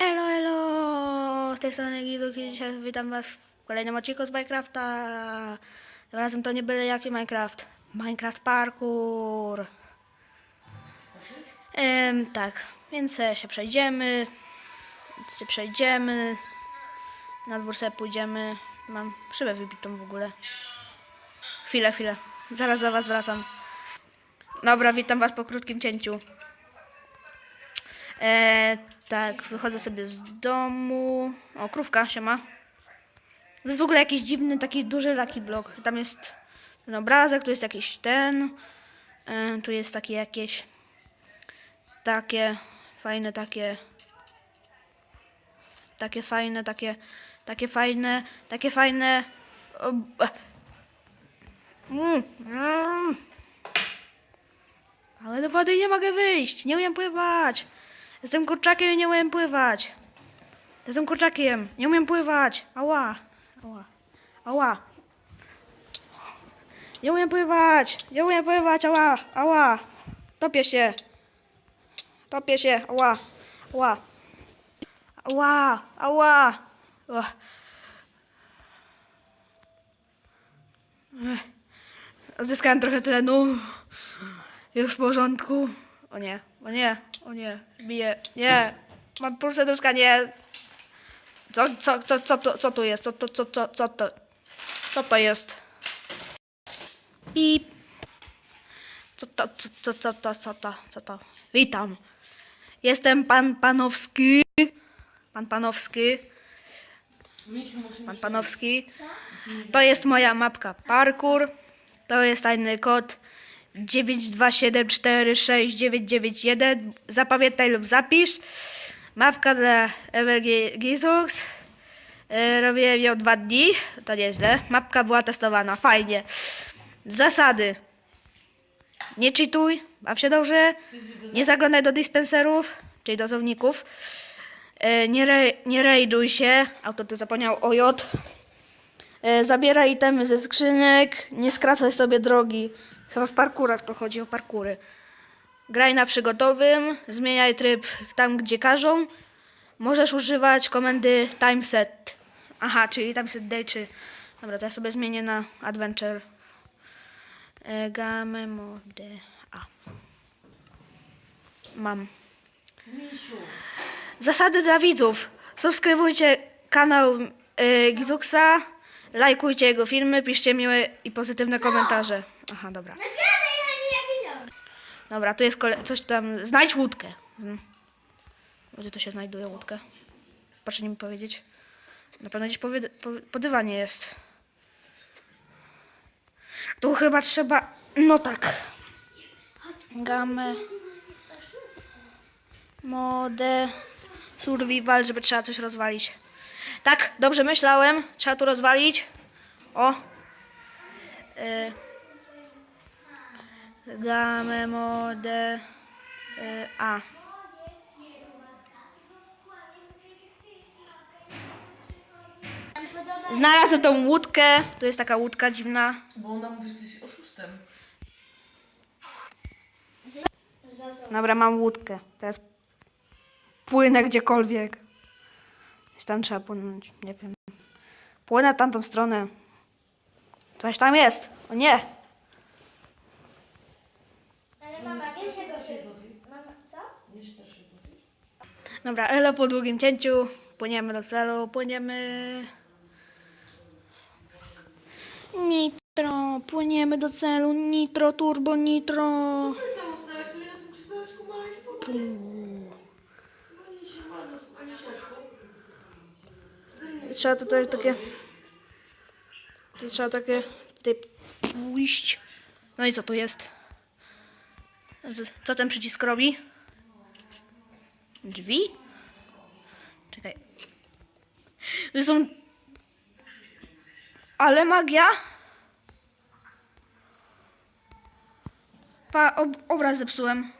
Elo, elo! Z tej strony Gizuk i dzisiaj witam was w kolejnym odcinku z Minecrafta. Tym razem to nie byle jaki Minecraft. Minecraft Parkour. Em, tak, więc się przejdziemy. Się przejdziemy. Na dwór sobie pójdziemy. Mam szybę wybitą w ogóle. Chwilę, chwilę. Zaraz do was wracam. Dobra, witam was po krótkim cięciu. E, tak, wychodzę sobie z domu. O, krówka się ma. To jest w ogóle jakiś dziwny, taki duży Lucky Block. Tam jest ten obrazek, tu jest jakiś ten. E, tu jest takie jakieś. Takie fajne, takie. Takie fajne, takie. Takie fajne, takie fajne. Mm, mm. Ale do wody nie mogę wyjść. Nie umiem pływać. Jestem kurczakiem i nie umiem pływać. Jestem kurczakiem. Nie umiem pływać. Ała. Ała. Ała. Nie umiem pływać. Nie umiem pływać. Ała. Ała. Topię się. Topię się. Ała. Ała. Ała. Ała. Ała. Odzyskałem trochę tlenu. Już w porządku. O nie, o nie, o nie, bije, nie. Mam pół serduszka, nie. Co, co, co, co, to, co tu jest? Co to, co, co, co to? Co to jest? Pip. Co to, co, co, co to, co to, co to? Witam. Jestem pan Panowski. Pan Panowski. Pan Panowski. To jest moja mapka parkour. To jest tajny kod 927469991. Zapamiętaj lub zapisz. Mapka dla MLG Gizux. E, Robiłem ją dwa dni. To nieźle. Mapka była testowana. Fajnie. Zasady. Nie cheatuj. Baw się dobrze. Nie zaglądaj do dispenserów, czyli dozowników. E, Nie, rej, nie rejduj się. Autor to zapomniał o J. E, Zabieraj itemy ze skrzynek, nie skracaj sobie drogi. Chyba w parkurach to chodzi o parkury. Graj na przygotowym, zmieniaj tryb tam, gdzie każą. Możesz używać komendy timeset. Aha, czyli timeset day, czy... Dobra, to ja sobie zmienię na adventure. E, game mode A. Mam. Zasady dla widzów. Subskrybujcie kanał y, Gizuxa, lajkujcie jego filmy, piszcie miłe i pozytywne komentarze. Aha, dobra. Nagadaj, Hani, jak idą. Dobra, tu jest kole- coś tam. Znajdź łódkę. Gdzie to się znajduje łódkę? Proszę mi powiedzieć. Na pewno gdzieś po, wy- po, po dywanie jest. Tu chyba trzeba. No tak. Gamę. Mode. Survival, żeby trzeba coś rozwalić. Tak, dobrze myślałem. Trzeba tu rozwalić. O. Y- Gamę mode y, A. Znalazłem tą łódkę. To jest taka łódka dziwna. Bo ona mówi, że ty jesteś oszustem. Dobra, mam łódkę. Teraz płynę gdziekolwiek. Gdzieś tam trzeba płynąć. Nie wiem. Płynę tamtą stronę. Coś tam jest. O nie. Ale mama, wiesz, że go się... Mama, co? Nie czytasz się Zofii? Dobra, elo po długim cięciu. Płyniemy do celu. Płyniemy. Nitro. Płyniemy do celu. Nitro, turbo, nitro. Trzeba tutaj takie. Trzeba takie tutaj pójść. No i co tu jest? Co ten przycisk robi? Drzwi? Czekaj. To są. Ale magia? Pa, ob, obraz zepsułem.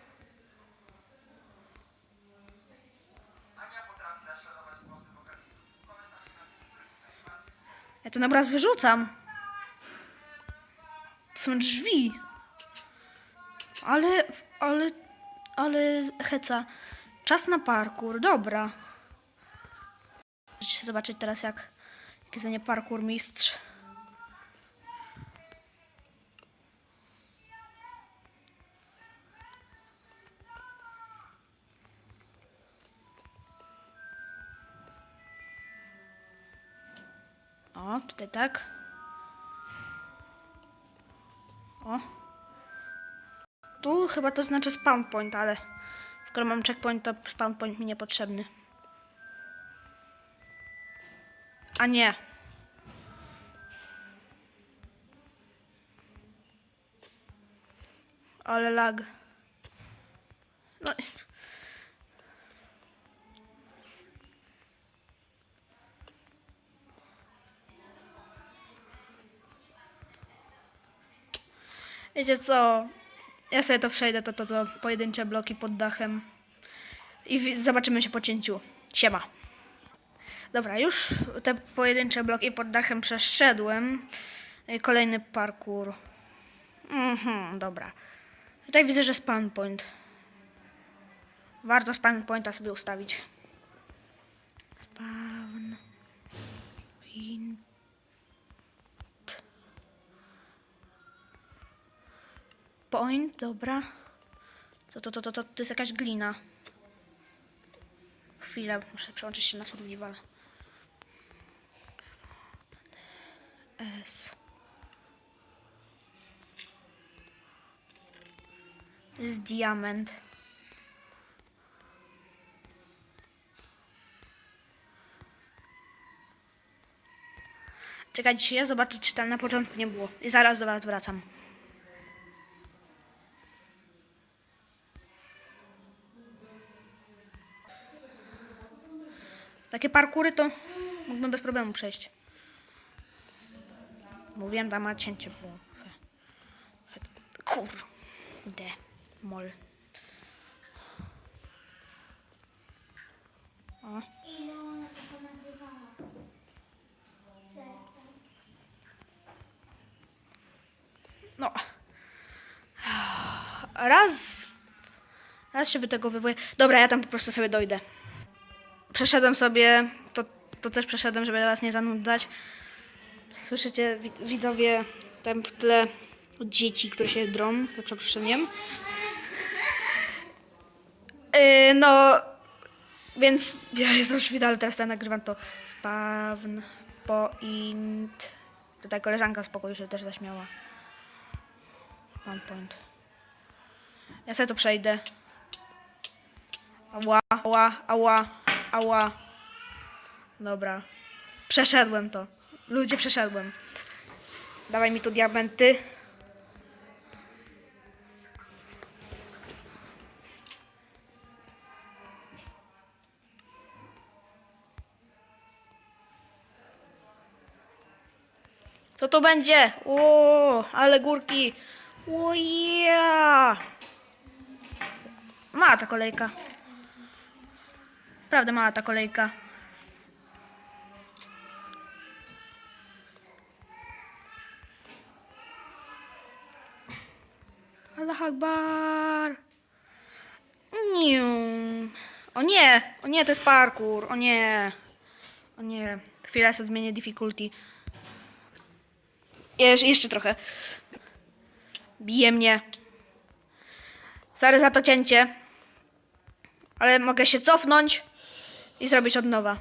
Ja ten obraz wyrzucam. To są drzwi. Ale, ale, ale heca. Czas na parkour, dobra. Możecie zobaczyć teraz jak, jak jest za nie parkour mistrz. O, tutaj tak. O. Tu chyba to znaczy spawn point, ale skoro mam checkpoint, to spawn point mi niepotrzebny. A nie. Ale lag. No. Wiecie co? Ja sobie to przejdę, to, to, to pojedyncze bloki pod dachem. I zobaczymy się po cięciu. Siema. Dobra, już te pojedyncze bloki pod dachem przeszedłem. Kolejny parkour. Mhm, dobra. Tutaj widzę, że spawn point. Warto spawn pointa sobie ustawić. Point, dobra. To, to, to, to, to, to jest jakaś glina. Chwilę, muszę przełączyć się na survival. S. Jest diament. Czekajcie, ja zobaczę, czy tam na początku nie było. I zaraz do was wracam. Takie parkury to mógłbym bez problemu przejść. Mówiłem, tam ma cięcie było. Kurde. Mol. O. No. Raz. Raz się wytegowywuję. Dobra, ja tam po prostu sobie dojdę. Przeszedłem sobie. To, to też przeszedłem, żeby was nie zanudzać. Słyszycie, wi- widzowie, tam w tle dzieci, które się drą, za przeproszeniem. Yy, no, więc ja jestem w szpitalu, teraz ja nagrywam to spawn point. Tutaj koleżanka z pokoju się też zaśmiała. One point. Ja sobie to przejdę. Ała, ała, ała, ała. Dobra. Przeszedłem to. Ludzie, przeszedłem. Dawaj mi tu diamenty. Co to będzie? O, ale górki. O ja. Mała ta kolejka. Prawda, mała ta kolejka. Allah Akbar. Nie. O nie, o nie, to jest parkour. O nie. O nie. Chwilę sobie zmienię difficulty. Jesz, jeszcze trochę. Bije mnie. Sorry za to cięcie. Ale mogę się cofnąć i zrobić od nowa.